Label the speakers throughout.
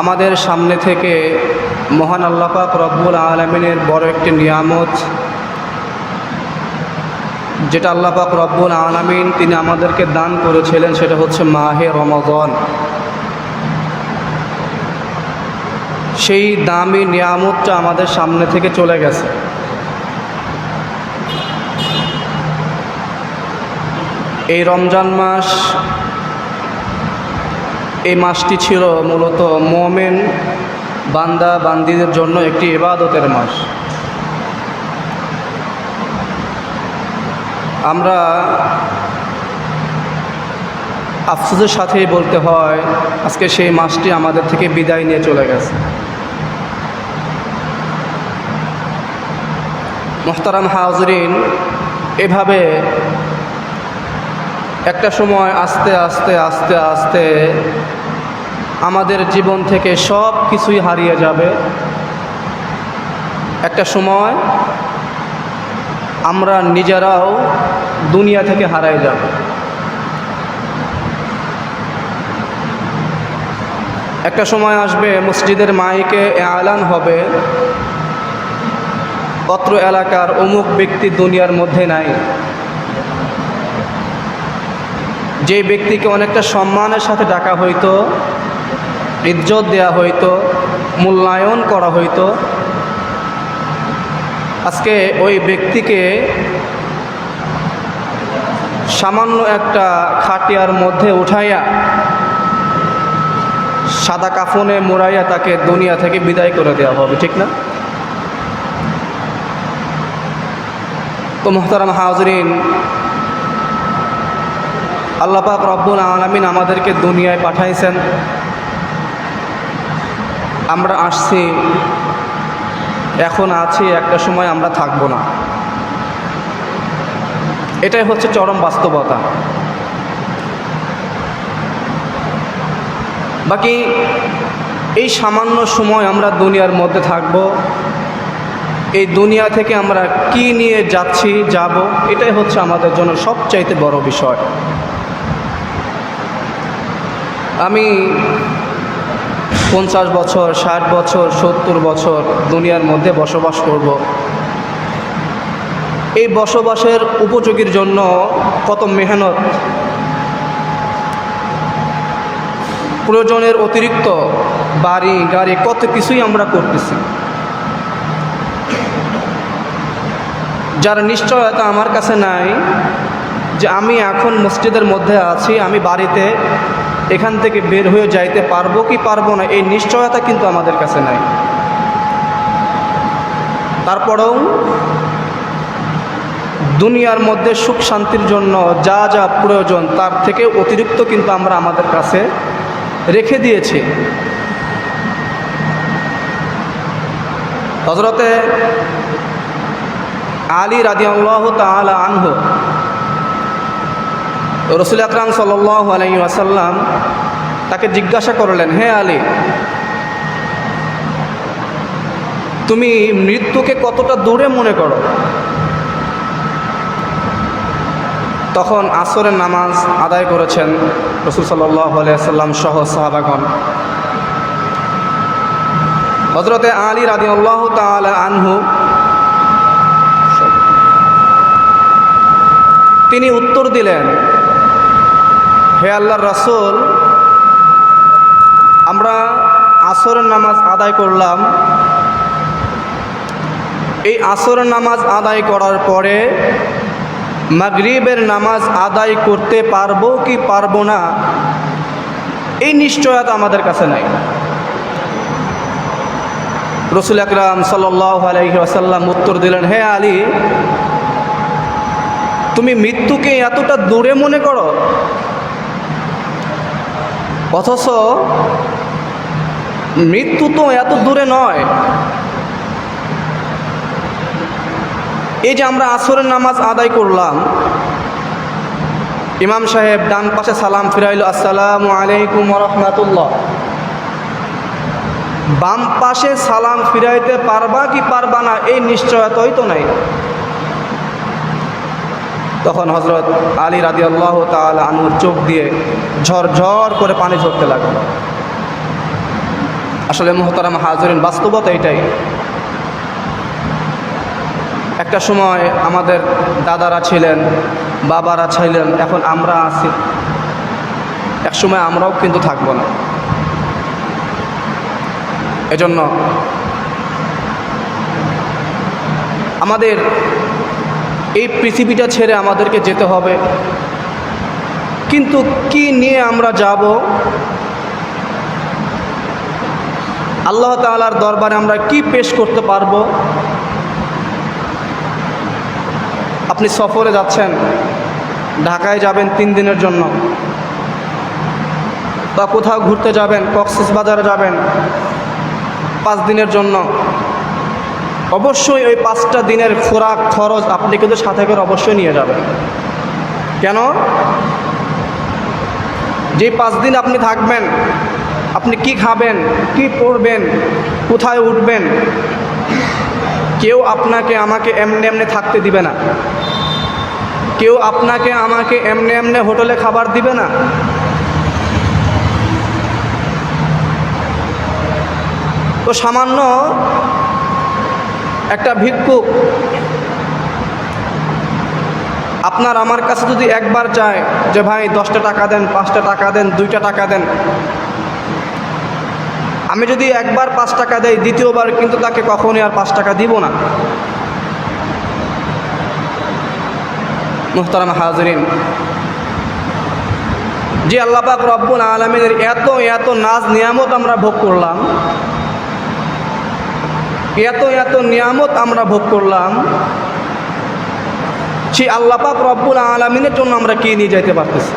Speaker 1: আমাদের সামনে থেকে মহান আল্লাপাক রব্বুল আলমিনের বড় একটি নিয়ামত, যেটা আল্লাপাক রব্বুল আলমিন তিনি আমাদেরকে দান করেছিলেন, সেটা হচ্ছে মাহে রমগন সেই দামি নিয়ামতটা আমাদের সামনে থেকে চলে গেছে। এই রমজান মাস এই মাসটি ছিল মূলত মোমেন বান্দা বান্দিদের জন্য একটি ইবাদতের মাস। আমরা আফসোসের সাথেই বলতে হয়, আজকে সেই মাসটি আমাদের থেকে বিদায় নিয়ে চলে গেছে। মোহতারাম হাজরিন এভাবে একটা সময় আস্তে আস্তে আস্তে আস্তে আমাদের জীবন থেকে সব কিছুই হারিয়ে যাবে। একটা সময় আমরা নিজেরাও দুনিয়া থেকে হারাই যাব। একটা সময় আসবে মসজিদের মাইকে আলান হবে। অত্র এলাকার অমুক ব্যক্তি দুনিয়ার মধ্যে নাই। যে ব্যক্তিকে অনেকটা সম্মানের সাথে ডাকা হইতো ইজ্জত দেয়া হইতো, মূল্যায়ন করা হইতো। আজকে ওই ব্যক্তিকে সামান্য একটা খাটিয়ার মধ্যে উঠাইয়া সাদা কাফনে মোড়াইয়া তাকে দুনিয়া থেকে বিদায় করে দেওয়া হবে, ঠিক না? তো মোহতারাম হাজরিন আল্লাপাক রব্বুল আলমিন আমাদেরকে দুনিয়ায় পাঠাইছেন। আমরা আসছি, এখন আছি, একটা সময় আমরা থাকব না। এটাই হচ্ছে চরম বাস্তবতা। বাকি, এই সামান্য সময় আমরা দুনিয়ার মধ্যে থাকব। এই দুনিয়া থেকে আমরা কি নিয়ে যাচ্ছি, যাব, এটাই হচ্ছে আমাদের জন্য সবচাইতে বড় বিষয়। আমি পঞ্চাশ বছর, ষাট বছর, সত্তর বছর দুনিয়ার মধ্যে বসবাস করব। এই বসবাসের উপযোগীর জন্য কত মেহনত প্রয়োজনের অতিরিক্ত বাড়ি, গাড়ি, কত কিছুই আমরা করতেছি যার নিশ্চয়তা আমার কাছে নাই যে আমি এখন মসজিদের মধ্যে আছি, আমি বাড়িতে এখান থেকে বের হয়ে যাইতে পারব কি পারব না, এই নিশ্চয়তা কিন্তু আমাদের কাছে নাই। তারপরেও দুনিয়ার মধ্যে সুখ শান্তির জন্য যা যা প্রয়োজন, তার থেকে অতিরিক্ত কিন্তু আমরা আমাদের কাছে রেখে দিয়েছি। হজরতে আলী রাদিয়াল্লাহ তালা আনহ রসুল আকরাম সাল্লাহ আলাই আসাল্লাম তাকে জিজ্ঞাসা করলেন, হে আলী, তুমি মৃত্যুকে কতটা দূরে মনে করো? তখন আসরের নামাজ আদায় করেছেন রসুল আলিয়াল্লাম সহ সাহাবাগণ। হজরতে আলী রাদি আল্লাহ আনহু তিনি উত্তর দিলেন হে আল্লাহর রাসুল, আমরা আসরের নামাজ আদায় করলাম। এই আসরের নামাজ আদায় করার পরে মাগরিবের নামাজ আদায় করতে পারব কি পারব না, এই নিশ্চয়তা আমাদের কাছে নাই। রসুল আকরাম আসাল্লাম উত্তর দিলেন, হে আলী, তুমি মৃত্যুকে এতটা দূরে মনে করো অথচ মৃত্যু তো এত দূরে নয়। এই যে আমরা আসরের নামাজ আদায় করলাম, ইমাম সাহেব ডান পাশে সালাম ফিরাইল, আসসালামু আলাইকুম রহমাতুল্লাহ। বাম পাশে সালাম ফিরাইতে পারবা কি পারবা না, এই নিশ্চয়তাই তো নাই। তখন হজরত আলী রাদি আল্লাহ তাল আনুর চোখ দিয়ে ঝরঝর করে পানি ঝরতে লাগল। আসলে মোহতারাম হাজরিন, বাস্তবতা এটাই। একটা সময় আমাদের দাদারা ছিলেন, বাবারা ছিলেন, এখন আমরা আছি। এক সময় আমরাও কিন্তু থাকব না। এজন্য আমাদের এই পৃথিবীটা ছেড়ে আমাদেরকে যেতে হবে। কিন্তু কি নিয়ে আমরা যাব? আল্লাহ তাআলার দরবারে আমরা কি পেশ করতে পারব? আপনি সফরে যাচ্ছেন, ঢাকায় যাবেন তিন দিনের জন্য। বা কোথাও ঘুরতে যাবেন কক্সেস বাজারে যাবেন, পাঁচ দিনের জন্য। অবশ্যই ওই পাঁচটা দিনের খোরাক, খরচ আপনি কিন্তু সাথে করে অবশ্যই নিয়ে যাবেন। কেন? যে পাঁচ দিন আপনি থাকবেন, আপনি কি খাবেন, কি পরবেন কোথায় উঠবেন, কেউ আপনাকে আমাকে এমনি এমনি থাকতে দিবে না। কেউ আপনাকে আমাকে এমনি এমনি হোটেলে খাবার দিবে না। তো সামান্য একটা ভিক্ষুক আপনার আমার কাছে যদি একবার চায় যে ভাই দশটা টাকা দেন, পাঁচটা টাকা দেন, দুইটা টাকা দেন, আমি যদি একবার পাঁচ টাকা দেই, দ্বিতীয়বার কিন্তু তাকে কখনই আর পাঁচ টাকা দিব না। মুহতারাম হাজরিন, যে আল্লাপাক রব্বুল আলমিনের এত এত নাজ নিয়ামত আমরা ভোগ করলাম এত এত নিয়ামত আমরা ভোগ করলাম। সেই আল্লাপাক রব্বুল আলমিনের জন্য আমরা কে নিয়ে যাইতে পারতেছি?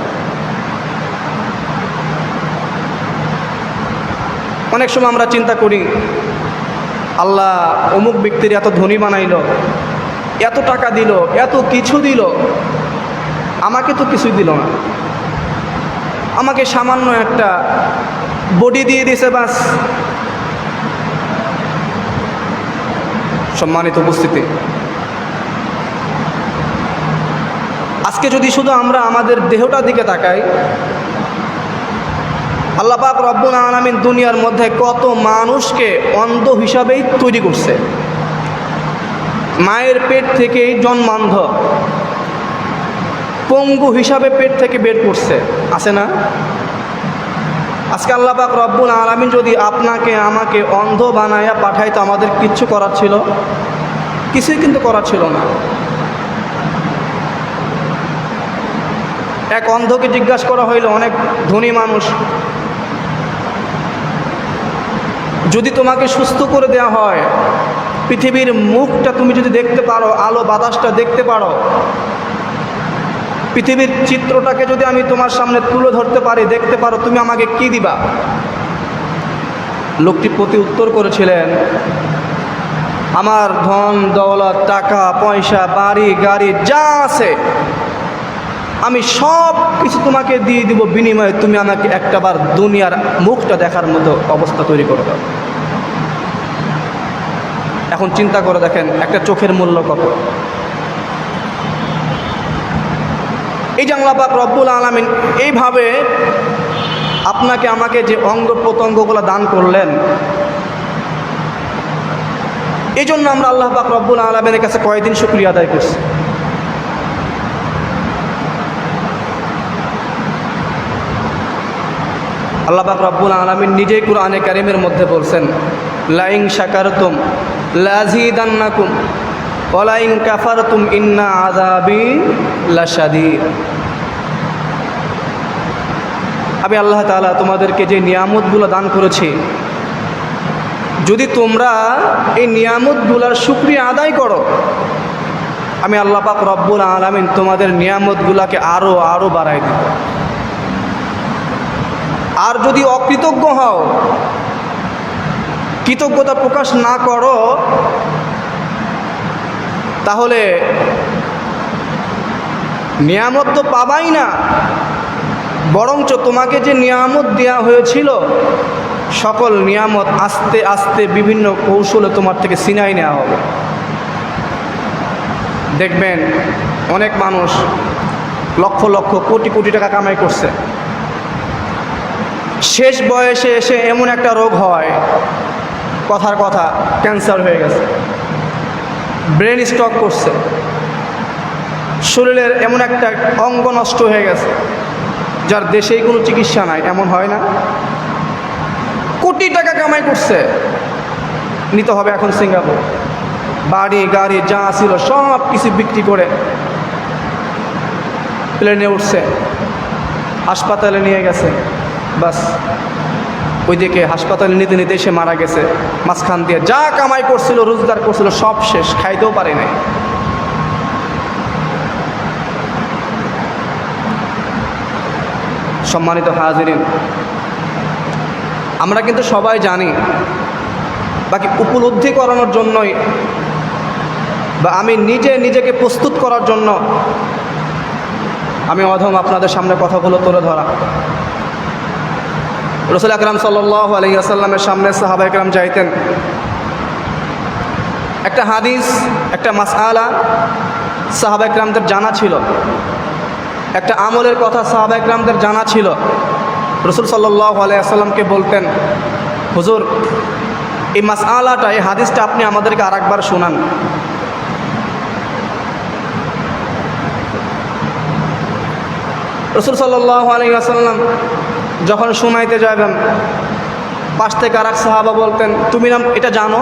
Speaker 1: অনেক সময় আমরা চিন্তা করি, আল্লাহ অমুক ব্যক্তির এত ধনী বানাইল, এত টাকা দিল, এত কিছু দিল, আমাকে তো কিছুই দিল না। আমাকে সামান্য একটা বডি দিয়ে দিছে বাস। সম্মানিত উপস্থিতি। আজকে যদি শুধু আমরা আমাদের দেহটার দিকে তাকাই আল্লাপাক রব্বুল আলমিন দুনিয়ার মধ্যে কত মানুষকে অন্ধ হিসাবেই তৈরি করছে। মায়ের পেট থেকেই জন্মান্ধ, পঙ্গু হিসাবে পেট থেকে বের করছে। আছে না? আজকে আল্লাপাক রব্বুল আলমিন যদি আপনাকে, আমাকে অন্ধ বানাইয়া পাঠাইতো, আমাদের কিচ্ছু করার ছিল? কিছুই কিন্তু করার ছিল না। এক অন্ধকে জিজ্ঞাসা করা হইল, অনেক ধনী মানুষ, যদি তোমাকে সুস্থ করে দেওয়া হয়, পৃথিবীর মুখটা তুমি যদি দেখতে পারো, আলো বাতাসটা দেখতে পারো পৃথিবীর চিত্রটাকে যদি আমি তোমার সামনে তুলে ধরতে পারি, দেখতে পারো, তুমি আমাকে কি দিবা? লোকটি প্রতি উত্তর করেছিলেন, আমার ধন, দৌলত, টাকা, পয়সা, বাড়ি, গাড়ি, যা আছে, আমি সব কিছু তোমাকে দিয়ে দিব বিনিময়ে তুমি আমাকে একটাবার দুনিয়ার মুখটা দেখার মতো অবস্থা তৈরি করে দাও। এখন চিন্তা করে দেখেন, একটা চোখের মূল্য কত? এই জাংলাপাক রব্বুল আলমিন, এইভাবে আপনাকে আমাকে যে অঙ্গ প্রত্যঙ্গগুলো দান করলেন এই জন্য আমরা আল্লাহ পাক রব্বুল আলমিনের কাছে কয়েকদিন শুক্রিয়া আদায় করছি। আল্লাহ পাক রব্বুল আলমিন নিজেই কোরআনে কারিমের মধ্যে বলছেন, লাইং শাকারতুম, লাজিদান্নাকুম ওলাইং কাফারতুম ইন্না আযাবি লাশাদীদ। আমি আল্লাহ তাআলা তোমাদেরকে যে নিয়ামতগুলো দান করেছি, যদি তোমরা এই নিয়ামতগুলোর শুক্রিয়া আদায় করো, আমি আল্লাহ পাক রব্বুল আলমিন তোমাদের নিয়ামতগুলোকে আরও আরও বাড়াই দেব। আর যদি অকৃতজ্ঞ হও, কৃতজ্ঞতা প্রকাশ না করো তাহলে নিয়ামত তো পাবাই না। বরঞ্চ তোমাকে যে নিয়ামত দেওয়া হয়েছিল, সকল নিয়ামত আস্তে আস্তে বিভিন্ন কৌশলে তোমার থেকে সিনাই নেওয়া হবে। দেখবেন অনেক মানুষ লক্ষ লক্ষ কোটি কোটি টাকা কামাই করছে। শেষ বয়সে এসে এমন একটা রোগ হয়, কথার কথা, ক্যান্সার হয়ে গেছে। ব্রেন স্ট্রক করছে। শরীরের এমন একটা অঙ্গ নষ্ট হয়ে গেছে, যার দেশেই কোনো চিকিৎসা নাই, এমন হয় না। কোটি টাকা কামাই করছে, নিতে হবে এখন সিঙ্গাপুর। বাড়ি, গাড়ি যা ছিল সব কিছু বিক্রি করে প্লেনে উঠছে, হাসপাতালে নিয়ে গেছে, বাস। ওইদিকে হাসপাতালে নিতে নিতে সে মারা গেছে। মাঝখান দিয়ে যা কামাই করছিল, রোজগার করছিল, সব শেষ, খাইতেও পারে নাই। সম্মানিত হাজিরিন, আমরা কিন্তু সবাই জানি, বাকি উপলব্ধি করানোর জন্যই বা আমি নিজে নিজেকে প্রস্তুত করার জন্য আমি অধম আপনাদের সামনে কথাগুলো তুলে ধরা। রসুল আকরাম সাল্লাহ আলহিহাসাল্লামের সামনে সাহাবা একরাম যাইতেন। একটা হাদিস, একটা মাসআলা সাহাবা একরামদের জানা ছিল। একটা আমলের কথা সাহাবা একরামদের জানা ছিল। রসুল সাল্লাহ আলাইসাল্লামকে বলতেন, হুজুর, এই মাসআলাটা, এই হাদিসটা আপনি আমাদেরকে আর একবার শোনান। রসুল সাল্লাহ আলাইসাল্লাম যখন শুনাইতে যাবেন পাশ থেকে আর এক সাহাবা বলতেন, তুমি নাম, এটা জানো?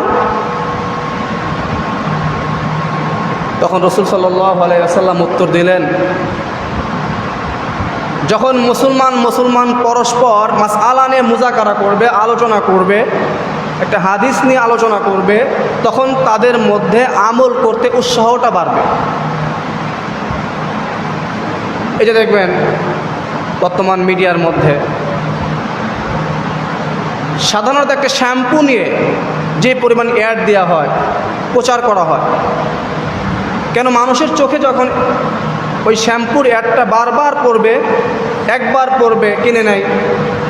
Speaker 1: তখন রসুল আলাইসাল্লাম উত্তর দিলেন, যখন মুসলমান মুসলমান পরস্পর মাস নিয়ে মুজাকারা করবে, আলোচনা করবে, একটা হাদিস নিয়ে আলোচনা করবে, তখন তাদের মধ্যে আমল করতে উৎসাহটা বাড়বে। যে দেখবেন, বর্তমান মিডিয়ার মধ্যে সাধারণত একটা শ্যাম্পু নিয়ে যে পরিমাণ অ্যাড দেওয়া হয়, প্রচার করা হয়। কেন মানুষের চোখে যখন ওই শ্যাম্পুর অ্যাডটা বারবার পড়বে, একবার পড়বে, কিনে নেয়,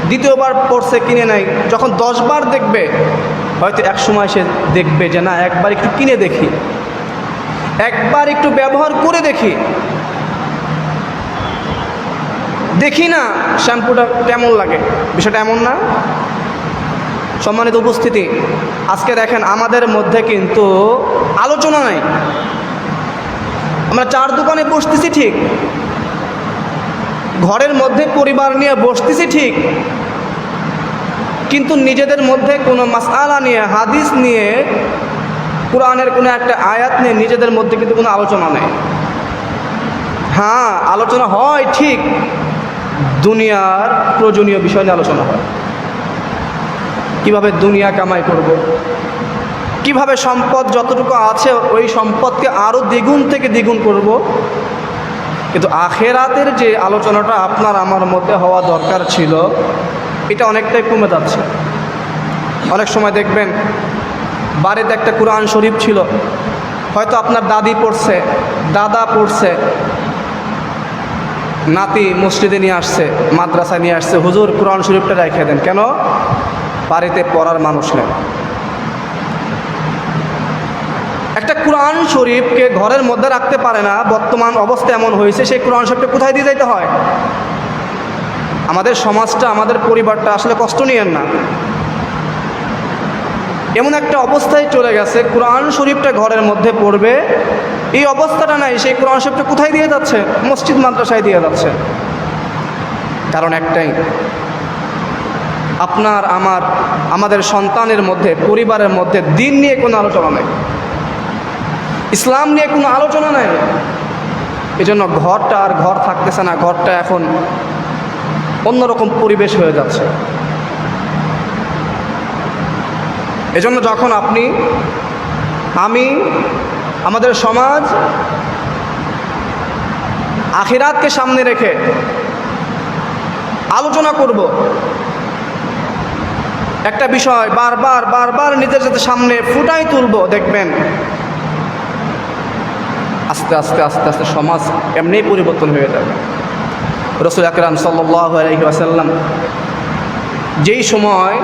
Speaker 1: দ্বিতীয়বার পড়ছে, কিনে নেয়, যখন দশবার দেখবে, হয়তো এক সময় সে দেখবে যে, না, একবার একটু কিনে দেখি। একবার একটু ব্যবহার করে দেখি। দেখি না, শ্যাম্পুটা কেমন লাগে? বিষয়টা এমন না। সম্মানিত উপস্থিতি, আজকে দেখেন আমাদের মধ্যে কিন্তু আলোচনা নাই। আমরা চার দোকানে বসতেছি ঠিক। ঘরের মধ্যে পরিবার নিয়ে বসতেছি ঠিক। কিন্তু নিজেদের মধ্যে কোনো মাসালা নিয়ে, হাদিস নিয়ে, কোরআনের কোনো একটা আয়াত নিয়ে নিজেদের মধ্যে কিন্তু কোনো আলোচনা নেই। হ্যাঁ আলোচনা হয় ঠিক। দুনিয়ার প্রয়োজনীয় বিষয় নিয়ে আলোচনা হয়। কীভাবে দুনিয়া কামাই করব। কীভাবে সম্পদ যতটুকু আছে, ওই সম্পদকে আরও দ্বিগুণ থেকে দ্বিগুণ করব। কিন্তু আখেরাতের যে আলোচনাটা আপনার আমার মধ্যে হওয়া দরকার ছিল, এটা অনেকটাই কমে যাচ্ছে অনেক সময় দেখবেন, বাড়িতে একটা কোরআন শরীফ ছিল, হয়তো আপনার দাদি পড়ছে, দাদা পড়ছে, নাতি মসজিদে নিয়ে আসছে, মাদ্রাসায় নিয়ে আসছে, হুজুর কোরআন শরীফটা রেখে দেন কেন বাড়িতে পড়ার মানুষ নেই। একটা কোরআন শরীফকে ঘরের মধ্যে রাখতে পারে না, বর্তমান অবস্থা এমন হয়েছে, সেই কোরআন শরীফটা কোথায় দিয়ে যাইতে হয়? আমাদের সমাজটা, আমাদের পরিবারটা আসলে কষ্ট নিয়েন না। এমন একটা অবস্থায় চলে গেছে, কোরআন শরীফটা ঘরের মধ্যে পড়বে, এই অবস্থাটা নাই, সেই কোরআন শরীফটা কোথায় দিয়ে যাচ্ছে? মসজিদ, মাদ্রাসায় দিয়ে যাচ্ছে। কারণ একটাই আপনার, আমার, আমাদের সন্তানের মধ্যে, পরিবারের মধ্যে দিন নিয়ে কোনো আলোচনা নেই। ইসলাম নিয়ে কোনো আলোচনা নেই। এই জন্য ঘরটা আর ঘর থাকতেছে না, ঘরটা এখন অন্যরকম পরিবেশ হয়ে যাচ্ছে। এজন্য যখন আপনি, আমি, আমাদের সমাজ আখিরাতকে সামনে রেখে আলোচনা করব একটা বিষয় বারবার বারবার নিজের সাথে সামনে ফুটাই তুলব, দেখবেন। আস্তে আস্তে আস্তে আস্তে সমাজ এমনিই পরিবর্তন হয়ে যাবে। রসুল আকরাম আসাল্লাম যেই সময়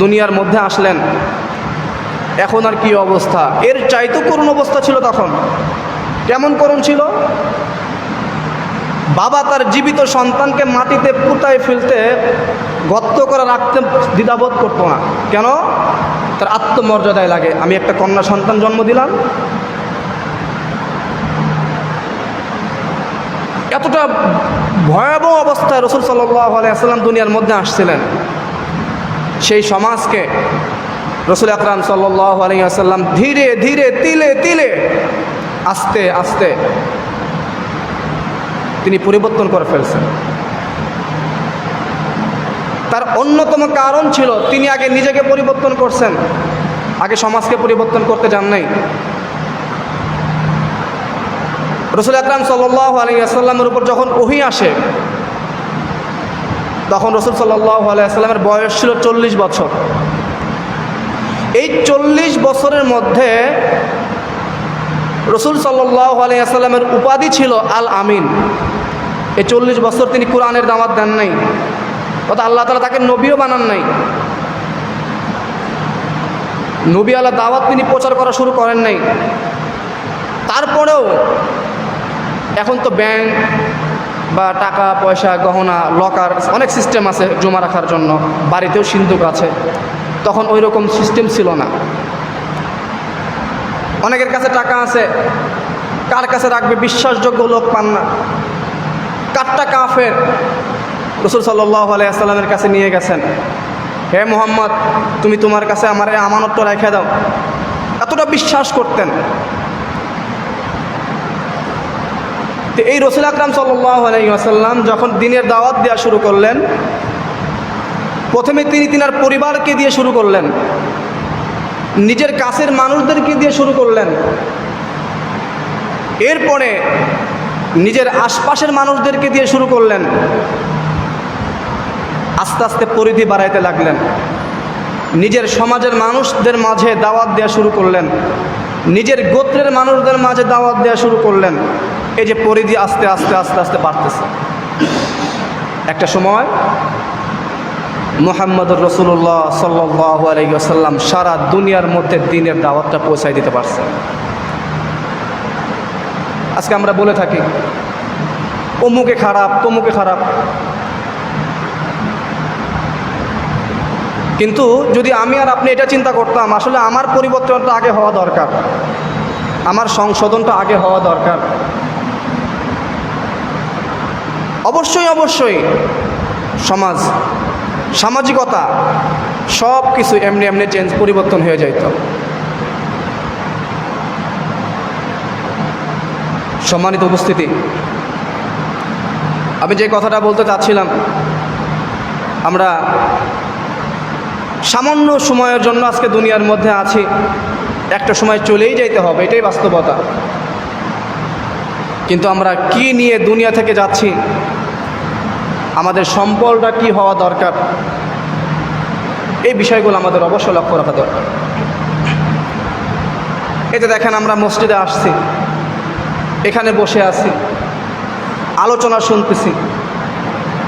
Speaker 1: দুনিয়ার মধ্যে আসলেন, এখন আর কি অবস্থা? এর চাইতো করুণ অবস্থা ছিল তখন। কেমন করুণ ছিল? বাবা তার জীবিত সন্তানকে মাটিতে পুতায় ফেলতে গর্ত করে রাখতে দ্বিধাবোধ করতো না। কেন? তার আত্মমর্যাদায় লাগে। আমি একটা কন্যা সন্তান জন্ম দিলাম। এতটা ভয়াবহ অবস্থায় রসুল আলাইসাল্লাম দুনিয়ার মধ্যে আসছিলেন। সেই সমাজকে রসুল আকরাম সাল্লাহ আলাইসাল্লাম ধীরে ধীরে, তিলে তিলে, আস্তে আস্তে তিনি পরিবর্তন করে ফেলছেন। তার অন্যতম কারণ ছিল তিনি আগে নিজেকে পরিবর্তন করছেন, আগে সমাজকে পরিবর্তন করতে যান নাই। রসুল আকরাম সাল্লাহ আলিয়াল্লামের উপর যখন ওহি আসে, তখন রসুল সাল্লাহ আলাইসাল্লামের বয়স ছিল চল্লিশ বছর। এই চল্লিশ বছরের মধ্যে রসুল সাল্লাহ আলিয়াল্লামের উপাধি ছিল আল আমিন। এই চল্লিশ বছর তিনি কোরআনের দাওয়াত দেন নাই। অর্থাৎ আল্লাহ তালা তাকে নবীও বানান নাই। নবী আল্লাহ দাওয়াত তিনি প্রচার করা শুরু করেন নাই। তারপরেও এখন তো ব্যাংক বা টাকা, পয়সা, গহনা লকার অনেক সিস্টেম আছে জমা রাখার জন্য। বাড়িতেও সিন্ধুক আছে। তখন ওই রকম সিস্টেম ছিল না। অনেকের কাছে টাকা আছে, কার কাছে রাখবে বিশ্বাসযোগ্য লোক পান না। কারটা কাফের রসুল সাল্লাহ আলাইসাল্লামের কাছে নিয়ে গেছেন। হে মোহাম্মদ, তুমি তোমার কাছে আমার এই আমানতটা রেখে দাও। এতটা বিশ্বাস করতেন। এই রসুল আকরাম সাল্লাহ আলাইসাল্লাম যখন দিনের দাওয়াত দেওয়া শুরু করলেন, প্রথমে তিনি তিনার পরিবারকে দিয়ে শুরু করলেন। নিজের কাছের মানুষদেরকে দিয়ে শুরু করলেন। এরপরে নিজের আশপাশের মানুষদেরকে দিয়ে শুরু করলেন। আস্তে আস্তে পরিধি বাড়াইতে লাগলেন। নিজের সমাজের মানুষদের মাঝে দাওয়াত দেওয়া শুরু করলেন। নিজের গোত্রের মানুষদের মাঝে দাওয়াত দেওয়া শুরু করলেন। এই যে পরিধি আস্তে আস্তে আস্তে আস্তে বাড়তেছে। একটা সময় মোহাম্মদুর রসুল্লাহ সাল্লাহ আলাইসাল্লাম সারা দুনিয়ার মধ্যে দিনের দাওয়াতটা পৌঁছাই দিতে পারছে। আজকে আমরা বলে থাকি, অমুকে খারাপ, তমুকে খারাপ। কিন্তু যদি আমি আর আপনি এটা চিন্তা করতাম, আসলে আমার পরিবর্তনটা আগে হওয়া দরকার। আমার সংশোধনটা আগে হওয়া দরকার। অবশ্যই অবশ্যই সমাজ, সামাজিকতা সব কিছু এমনি এমনি চেঞ্জ পরিবর্তন হয়ে যাইত। সম্মানিত উপস্থিতি। আমি যে কথাটা বলতে চাচ্ছিলাম, আমরা সামান্য সময়ের জন্য আজকে দুনিয়ার মধ্যে আছি। একটা সময় চলেই যাইতে হবে, এটাই বাস্তবতা। কিন্তু আমরা কি নিয়ে দুনিয়া থেকে যাচ্ছি? আমাদের সম্পলটা কি হওয়া দরকার? এই বিষয়গুলো আমাদের অবশ্য লক্ষ্য রাখা দরকার। এতে দেখেন, আমরা মসজিদে আসছি। এখানে বসে আছি। আলোচনা শুনতেছি।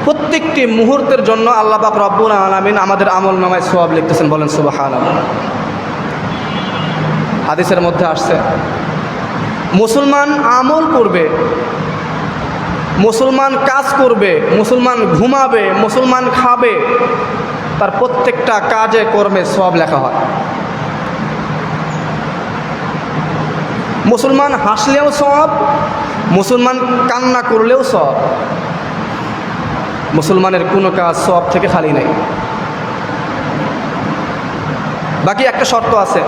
Speaker 1: প্রত্যেকটি মুহূর্তের জন্য আল্লাহ বাক রব্বুল আলমিন আমাদের আমল নামায় সোয়াব লিখতেছেন। বলেন সুবাহ হাদিসের মধ্যে আসছে, মুসলমান আমল করবে, মুসলমান কাজ করবে, মুসলমান ঘুমাবে, মুসলমান খাবে, তার প্রত্যেকটা কাজে কর্মে সব লেখা হয়। মুসলমান হাসলেও সব, মুসলমান কান্না করলেও সব। মুসলমানের কোনো কাজ সব থেকে খালি নেই। বাকি একটা শর্ত আছে।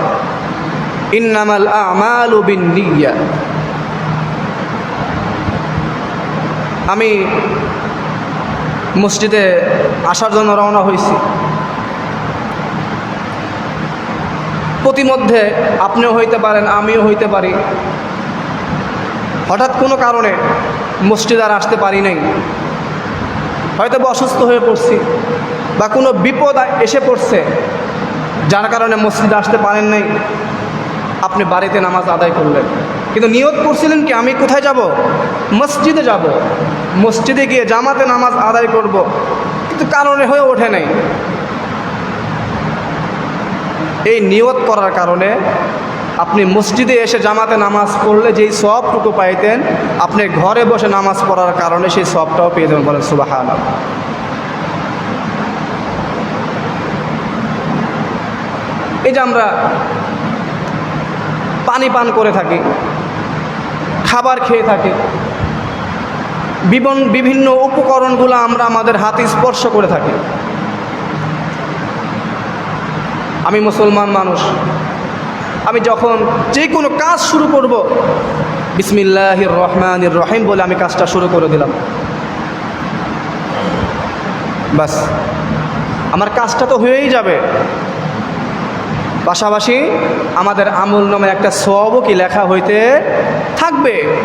Speaker 1: ইন্নামাল আমাল আমি মসজিদে আসার জন্য রওনা হয়েছি। প্রতিমধ্যে আপনিও হইতে পারেন, আমিও হইতে পারি। হঠাৎ কোনো কারণে মসজিদ আর আসতে পারি নাই। হয়তো অসুস্থ হয়ে পড়ছি বা কোনো বিপদ এসে পড়ছে, যার কারণে মসজিদে আসতে পারেন নাই। আপনি বাড়িতে নামাজ আদায় করলেন। কিন্তু নিয়ত করছিলেন কি, আমি কোথায় যাব? মসজিদে যাব। মসজিদে গিয়ে জামাতে নামাজ আদায় করব। কিন্তু কারণে হয়ে ওঠে নাই। এই নিয়ত করার কারণে আপনি মসজিদে এসে জামাতে নামাজ পড়লে যেই সবটুকু পাইতেন, আপনি ঘরে বসে নামাজ পড়ার কারণে সেই সবটাও পেয়ে যাবেন বলেন সুবাহান এই যে আমরা পানি পান করে থাকি, খাবার খেয়ে থাকি বিভিন্ন উপকরণগুলো আমরা আমাদের হাতে স্পর্শ করে থাকি। আমি মুসলমান মানুষ। আমি যখন যে কোনো কাজ শুরু করব, বিসমিল্লাহির রহমানির রহিম বলে আমি কাজটা শুরু করে দিলাম। বাস আমার কাজটা তো হয়েই যাবে। পাশাপাশি আমাদের আমল নামে একটা সবও কি লেখা হইতে থাকবে।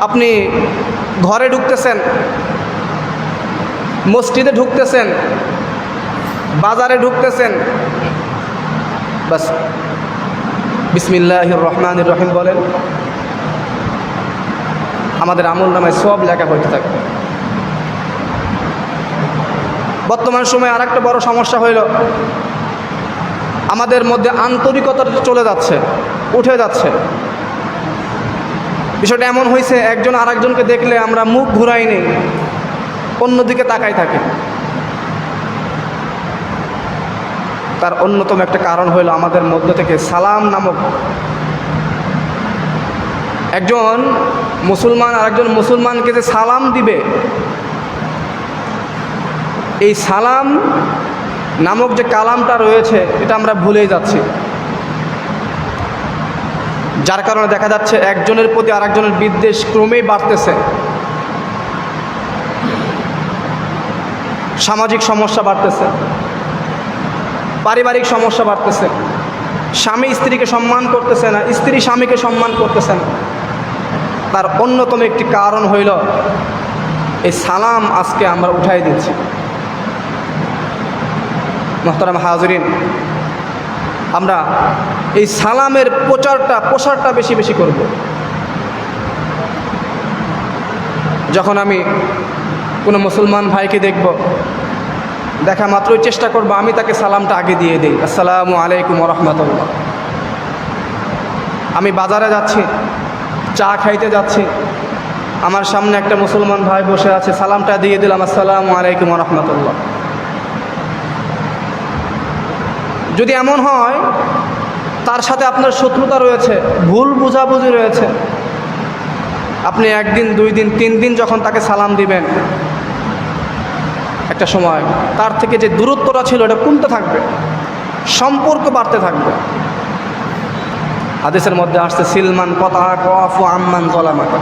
Speaker 1: আপনি ঘরে ঢুকতেছেন, মসজিদে ঢুকতেছেন বাজারে ঢুকতেছেন। বাস। বিসমিল্লাহ রহমান রহিম বলেন। আমাদের আমল নামায় সব লেখা হইতে থাকবে বর্তমান সময়ে আর একটা বড় সমস্যা হইল, আমাদের মধ্যে আন্তরিকতা চলে যাচ্ছে, উঠে যাচ্ছে। বিষয়টা এমন হয়েছে একজন আরেকজনকে দেখলে আমরা মুখ ঘুরাই নেই, অন্যদিকে তাকাই থাকি। তার অন্যতম একটা কারণ হলো আমাদের মধ্য থেকে সালাম নামক একজন মুসলমান আর একজন মুসলমানকে যে সালাম দিবে, এই সালাম নামক যে কালামটা রয়েছে, এটা আমরা ভুলেই যাচ্ছি। যার কারণে দেখা যাচ্ছে একজনের প্রতি আরেকজনের বিদ্বেষ ক্রমেই বাড়তেছে। সামাজিক সমস্যা বাড়তেছে। পারিবারিক সমস্যা বাড়তেছে। স্বামী স্ত্রীকে সম্মান করতেছে না, স্ত্রী স্বামীকে সম্মান করতেছে না। তার অন্যতম একটি কারণ হইল, এই সালাম আজকে আমরা উঠাই দিচ্ছি মোহতারাম হাজরিন, আমরা এই সালামের প্রচারটা, প্রসারটা বেশি বেশি করব। যখন আমি কোনো মুসলমান ভাইকে দেখব দেখা মাত্রই চেষ্টা করব, আমি তাকে সালামটা আগে দিয়ে দিই। আসসালামু আলাইকুম রহমতুল্লাহ আমি বাজারে যাচ্ছি, চা খাইতে যাচ্ছি। আমার সামনে একটা মুসলমান ভাই বসে আছে, সালামটা দিয়ে দিলাম, আসসালামু আলাইকুম রহমতুল্লাহ যদি এমন হয়, তার সাথে আপনার শত্রুতা রয়েছে, ভুল বুঝাবুঝি রয়েছে, আপনি একদিন, দুই দিন, তিন দিন যখন তাকে সালাম দিবেন একটা সময়, তার থেকে যে দূরত্বটা ছিল এটা কমতে থাকবে? সম্পর্ক বাড়তে থাকবে। হাদিসের মধ্যে আসছে, সিলমান কথা কফ আম্মান জলামাকা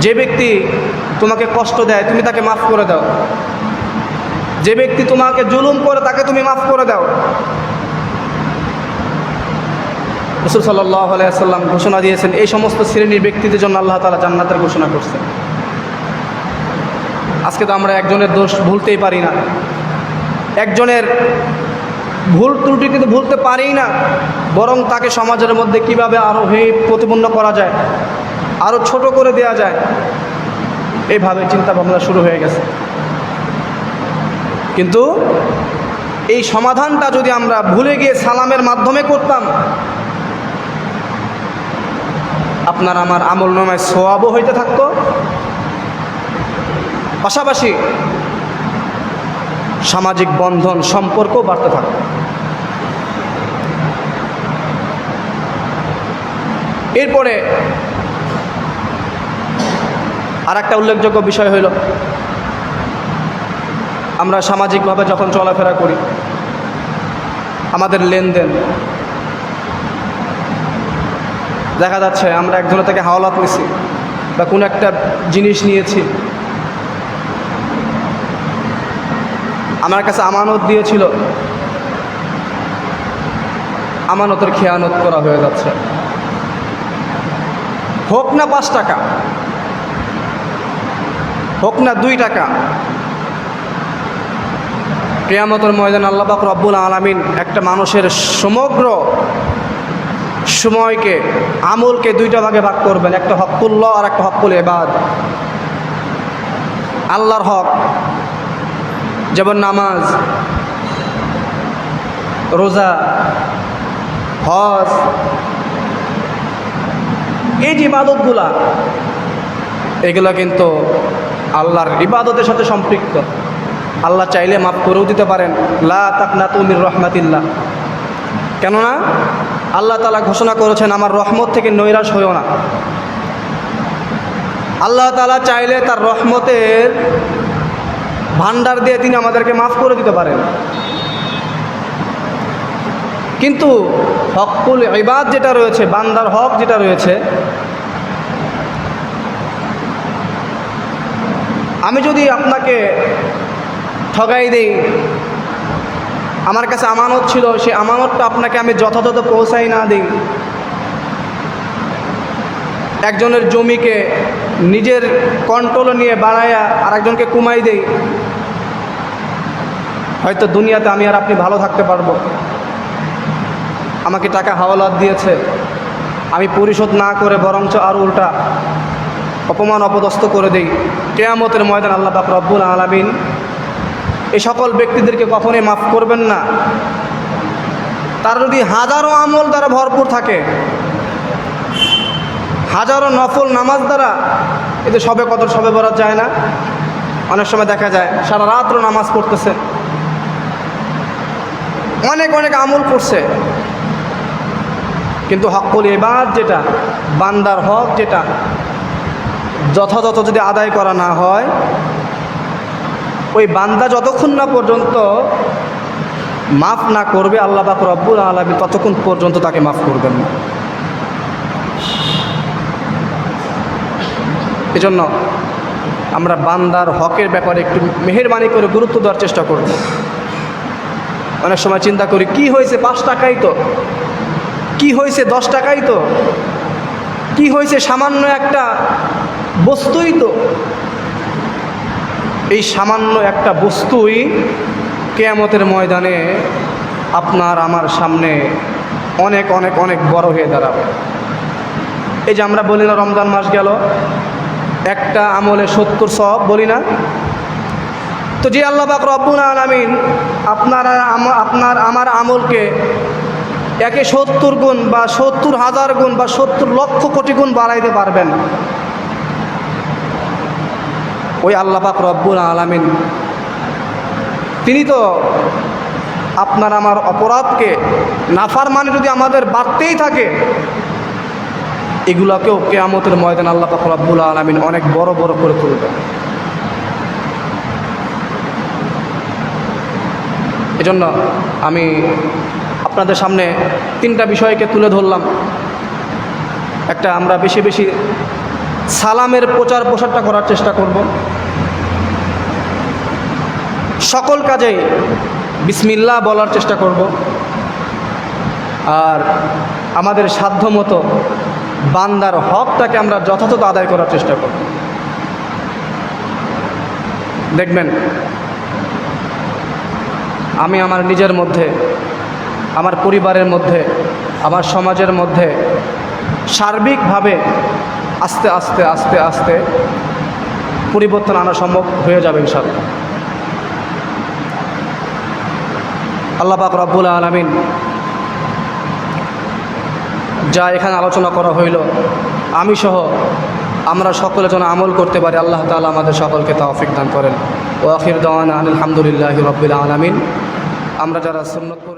Speaker 1: যে ব্যক্তি তোমাকে কষ্ট দেয়, তুমি তাকে মাফ করে দাও। যে ব্যক্তি তোমাকে জুলুম করে, তাকে তুমি মাফ করে দাও। রসুল সাল্লাহ আলাইসাল্লাম ঘোষণা দিয়েছেন, এই সমস্ত শ্রেণির ব্যক্তিদের জন্য আল্লাহ তালা জান্নাতের ঘোষণা করছেন। আজকে তো আমরা একজনের দোষ ভুলতেই পারি না। একজনের ভুল ত্রুটি কিন্তু ভুলতে পারেই না, বরং তাকে সমাজের মধ্যে কীভাবে আরও হে প্রতিপন্ন করা যায় আরও ছোট করে দেয়া যায় এইভাবে চিন্তা ভাবনা শুরু হয়ে গেছে। কিন্তু এই সমাধানটা যদি আমরা ভুলে গিয়ে সালামের মাধ্যমে করতাম, আপনার আমার আমল নামায় সোয়াবও হইতে থাকতো পাশাপাশি সামাজিক বন্ধন সম্পর্ক বাড়তে থাকত এরপরে আর একটা উল্লেখযোগ্য বিষয় হইল আমরা সামাজিকভাবে যখন চলাফেরা করি, আমাদের লেনদেন, দেখা যাচ্ছে আমরা একজনের থেকে হাওলাত নিছি বা কোনো একটা জিনিস নিয়েছি আমার কাছে আমানত দিয়েছিল। আমানতের খেয়ানত করা হয়ে যাচ্ছে। হোক না পাঁচ টাকা, হোক না দুই টাকা, কেয়ামতের ময়দান আল্লাপাক রব্বুল আলমিন একটা মানুষের সমগ্র সময়কে, আমলকে দুইটা ভাগে ভাগ করবেন, একটা হকুল্লাহ আর একটা হকুল এবাদ আল্লাহর হক যেমন নামাজ, রোজা, হজ, এই যে ইবাদতগুলা, এগুলো কিন্তু আল্লাহর ইবাদতের সাথে সম্পৃক্ত। আল্লাহ চাইলে মাফ করেও দিতে পারেন। লা তুমির রহমাতিল্লাহ। কেননা, আল্লাহ তালা ঘোষণা করেছেন, আমার রহমত থেকে নৈরাশ হয়েও না। আল্লাহ তালা চাইলে তার রহমতের ভান্ডার দিয়ে তিনি আমাদেরকে মাফ করে দিতে পারেন। কিন্তু হকুল ইবাদ যেটা রয়েছে, বান্দার হক যেটা রয়েছে, আমি যদি আপনাকে ঠগাই দেই, আমার কাছে আমানত ছিল সে আমানতটা আপনাকে আমি যথাযথ পৌঁছাই না দিই। একজনের জমিকে নিজের কন্ট্রোলে নিয়ে বাড়াইয়া আরেকজনকে কুমাই দেই। হয়তো দুনিয়াতে আমি আর আপনি ভালো থাকতে পারব। আমাকে টাকা হাওলাত দিয়েছে। আমি পরিশোধ না করে বরঞ্চ আর উল্টা অপমান অপদস্থ করে দেই। কেয়ামতের ময়দান আল্লাহ পাক রব্বুল আলামিন এই সকল ব্যক্তিদেরকে কখনোই মাফ করবেন না। তার যদি হাজারো আমল দ্বারা ভরপুর থাকে, হাজারো নফল নামাজ দ্বারা, এতে সবে কত সবে বরাত যায় না। অনেক সময় দেখা যায়, সারা রাত্র নামাজ পড়তেছে। অনেক অনেক আমল করছে। কিন্তু হকল এবার যেটা, বান্দার হক যেটা, যথাযথ যদি আদায় করা না হয়, ওই বান্দা যতক্ষণ না পর্যন্ত মাফ না করবে, আল্লাহ পাক রব্বুল আলমী ততক্ষণ পর্যন্ত তাকে মাফ করবেন না। এজন্য আমরা বান্দার হকের ব্যাপারে একটু মেহেরবানি করে গুরুত্ব দেওয়ার চেষ্টা করব। অনেক সময় চিন্তা করি, কি হয়েছে পাঁচ টাকাই তো? কি হয়েছে দশ টাকাই তো? কি হয়েছে সামান্য একটা বস্তুই তো? এই সামান্য একটা বস্তুই কেয়ামতের ময়দানে আপনার আমার সামনে অনেক অনেক অনেক বড় হয়ে দাঁড়াবে। এই যে আমরা বলি না রমজান মাস গেল, একটা আমলে সত্তর সব বলি না? তো যে আল্লাহ রব্বুল আলামিন আপনারা আপনার আমার আমলকে একে সত্তর গুণ বা সত্তর হাজার গুণ বা সত্তর লক্ষ কোটি গুণ বাড়াইতে পারবেন। ওই আল্লাহ পাক রব্বুল আলামিন। তিনি তো আপনার আমার অপরাধকে নাফার মানে যদি আমাদের বাড়তেই থাকে, এগুলোকেও কেয়ামতের ময়দান আল্লাহ রব্বুল আলামিন অনেক বড় বড় করে তুলবেন। এজন্য আমি আপনাদের সামনে তিনটা বিষয়কে তুলে ধরলাম। একটা আমরা বেশি বেশি সালামের প্রচার প্রসারটা করার চেষ্টা করব। সকল কাজেই বিসমিল্লা বলার চেষ্টা করব। আর আমাদের সাধ্য মতো বান্দার হকটাকে আমরা যথাযথ আদায় করার চেষ্টা করব। দেখবেন আমি আমার নিজের মধ্যে, আমার পরিবারের মধ্যে, আমার সমাজের মধ্যে সার্বিকভাবে আস্তে আস্তে আস্তে আস্তে পরিবর্তন আনা সম্ভব হয়ে যাবে ইনশাল্লাহ আল্লাহ পাক রব্বুল আলমিন যা এখানে আলোচনা করা হইল, আমি সহ আমরা সকলে যেন আমল করতে পারি, আল্লাহ তালা আমাদের সকলকে তাওফিক দান করেন। ও আখির দাওয়ান আলহামদুলিল্লাহ রবিল আলমিন। আমরা যারা সুন্নত